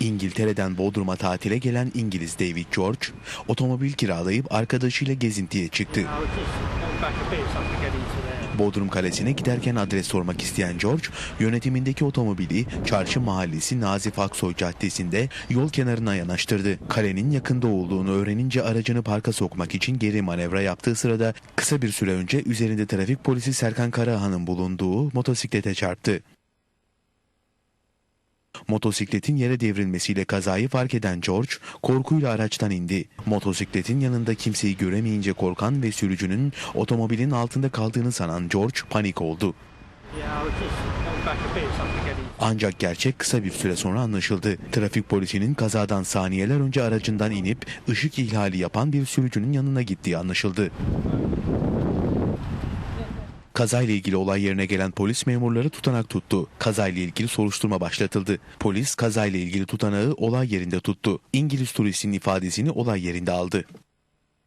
İngiltere'den Bodrum'a tatile gelen İngiliz David George, otomobil kiralayıp arkadaşıyla gezintiye çıktı. Bodrum Kalesi'ne giderken adres sormak isteyen George, yönetimindeki otomobili Çarşı Mahallesi Nazif Aksoy Caddesi'nde yol kenarına yanaştırdı. Kalenin yakında olduğunu öğrenince aracını parka sokmak için geri manevra yaptığı sırada kısa bir süre önce üzerinde trafik polisi Serkan Karahan'ın bulunduğu motosiklete çarptı. Motosikletin yere devrilmesiyle kazayı fark eden George korkuyla araçtan indi. Motosikletin yanında kimseyi göremeyince korkan ve sürücünün otomobilin altında kaldığını sanan George panik oldu. Ancak gerçek kısa bir süre sonra anlaşıldı. Trafik polisinin kazadan saniyeler önce aracından inip ışık ihlali yapan bir sürücünün yanına gittiği anlaşıldı. Kazayla ilgili olay yerine gelen polis memurları tutanak tuttu. Kazayla ilgili soruşturma başlatıldı. Polis kazayla ilgili tutanağı olay yerinde tuttu. İngiliz turistin ifadesini olay yerinde aldı.